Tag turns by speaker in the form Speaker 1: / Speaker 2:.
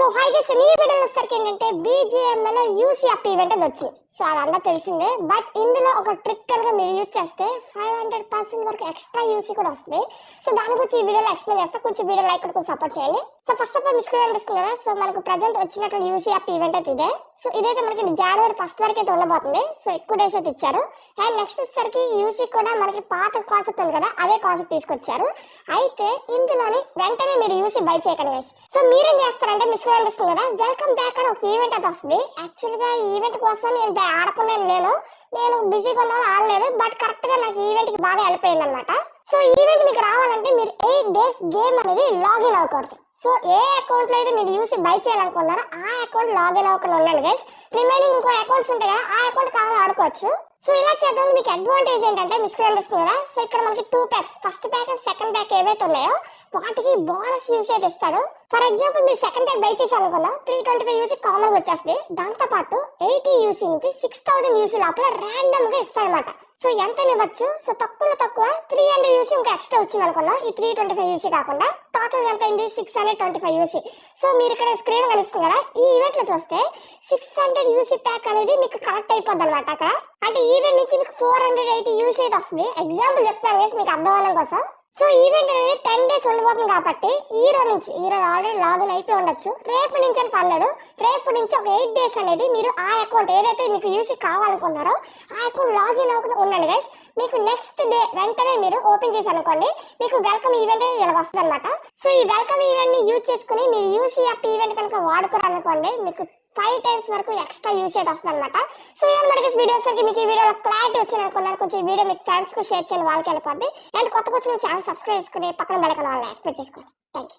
Speaker 1: So hi guys ఈ video వచ్చేసరికి ఏంటంటే బీజిఎంఎల్ యూసీ అప్ ఈవెంట్ అది వచ్చింది. సో అదంతా తెలిసిందే. బట్ ఇందులో ఒక ట్రిక్ కనుక మీరు యూజ్ చేస్తే ఫైవ్ హండ్రెడ్ పర్సెంట్ వరకు ఎక్స్ట్రా యూసీ కూడా వస్తుంది. సో దాని గురించి ఈ వీడియోలో ఎక్స్ప్లెయిన్ చేస్తే. కొంచెం వీడియో లైక్ కొంచెం సపోర్ట్ చేయండి. So first of all miss అనిపిస్తుంది కదా? సో మనకు ప్రజెంట్ వచ్చినటువంటి యూసీ యాప్ ఈవెంట్ అయితే ఇదే. సో ఇదైతే మనకి జనవరి ఫస్ట్ వరకు అయితే ఉండబోతుంది. సో ఎక్కువ డేస్ అయితే ఇచ్చారు. అండ్ నెక్స్ట్ వచ్చేసరికి యూసీ కూడా మనకి పాత కాన్సెప్ట్ ఉంది కదా? అదే కాన్సెప్ట్ తీసుకొచ్చారు. అయితే ఇందులోని వెంటనే మీరు యూసీ బై చేయకండి guys. సో మీరేం చేస్తారంటే మిస్ అనిపిస్తుంది కదా? వెల్కమ్ బ్యాక్ అని ఒక ఈవెంట్ అయితే వస్తుంది. యాక్చువల్గా ఈ ఈవెంట్ కోసం నేను బ్యా- ఆడకుండా నేను. నేను బిజీగా ఉన్నాను ఆడలేదు. బట్ కరెక్ట్గా నాకు ఈవెంట్కి బాగా హెల్ప్ అయింది అనమాట సో ఈవెంట్ మీకు రావాలంటే మీరు ఎయిట్ డేస్ గేమ్ అనేది లాగిన్ అవ్వకూడదు. సో ఏ అకౌంట్లో అయితే మీరు యూసి బై చేయాలనుకున్నారో ఆ అకౌంట్ లాగిన్ అవ్వకుండా ఉండండి గైస్ రిమైనింగ్ ఇంకో అకౌంట్స్ ఉంటాయి కదా ఆ అకౌంట్ కావాలి ఆడుకోవచ్చు. సో ఇలా చేద్దాం మీకు అడ్వాంటేజ్ ఏంటంటే మీ స్క్రీన్ కదా? సో ఇక్కడ మనకి two packs first pack and second pack ఏవైతే ఉన్నాయో వాటికి బోనస్ యూస్ అయితే ఇస్తాడు ఫర్ ఎగ్జాంపుల్ మీరు సెకండ్ ప్యాక్ బై చేసి అనుకున్నాం three twenty five UC common వచ్చేస్తుంది. దాంతో పాటు ఎయిటీ యూసీ నుంచి సిక్స్ థౌసండ్ యూసీ లోపల ర్యాండమ్గా ఇస్తాడనమాట సో ఎంత ఇవ్వచ్చు? సో తక్కువ తక్కువ త్రీ హండ్రెడ్ యూసీ ఇంకా ఎక్స్ట్రా వచ్చింది అనుకున్నాం. ఈ త్రీ ట్వంటీ ఫైవ్ యూసీ కాకుండా టోటల్ ఎంత అయింది? Six hundred twenty five UC so మీరు ఇక్కడ స్క్రీన్ కనిపిస్తుంది కదా? ఈ ఈవెంట్లో చూస్తే సిక్స్ హండ్రెడ్ యూసీ ప్యాక్ అనేది మీకు కరెక్ట్ అయిపోద్ది అనమాట అక్కడ. అంటే ఈవెంట్ నుంచి మీకు ఫోర్ హండ్రెడ్ ఎయిటీ యూసీ అయితే వస్తుంది. ఎగ్జాంపుల్ చెప్తాను మీకు అర్థం అవ్వడం కోసం. సో ఈవెంట్ అనేది టెన్ డేస్ ఉండిపోతుంది కాబట్టి ఈ రోజు నుంచి ఈ రోజు ఆల్రెడీ లాగిన్ అయిపోయి ఉండొచ్చు. రేపు నుంచి అని పర్లేదు. రేపు నుంచి ఒక ఎయిట్ డేస్ అనేది మీరు ఆ అకౌంట్ ఏదైతే మీకు యూసీ కావాలనుకున్నారో ఆ అకౌంట్ లాగిన్ అవ్వకుండా ఉండండి గైస్ మీకు నెక్స్ట్ డే వెంటనే మీరు ఓపెన్ చేసి అనుకోండి మీకు వెల్కమ్ ఈవెంట్ అనేది ఇలా వస్తుంది అనమాట సో ఈ వెల్కమ్ ఈవెంట్ని యూజ్ చేసుకుని మీరు యూసీ యాప్ ఈవెంట్ కనుక వాడుకోరనుకోండి మీకు ఫైవ్ టైమ్స్ వరకు ఎక్స్ట్రా యూస్ అయితే వస్తుంది అనమాట సో ఇవన్నమాట వీడియోస్ మీకు ఈ వీడియోలో క్లారిటీ వచ్చింది అనుకున్నాను కొంచెం వీడియో మీకు ఫ్రెండ్స్కు షేర్ చేయండి వాళ్ళకి వెళ్ళిపోద్ది. అండ్ కొత్త వచ్చిన ఛానల్ సబ్స్క్రైబ్ చేసుకుని పక్కన బెలకన వాళ్ళని యాక్టివేట్ చేసుకోండి. Thank you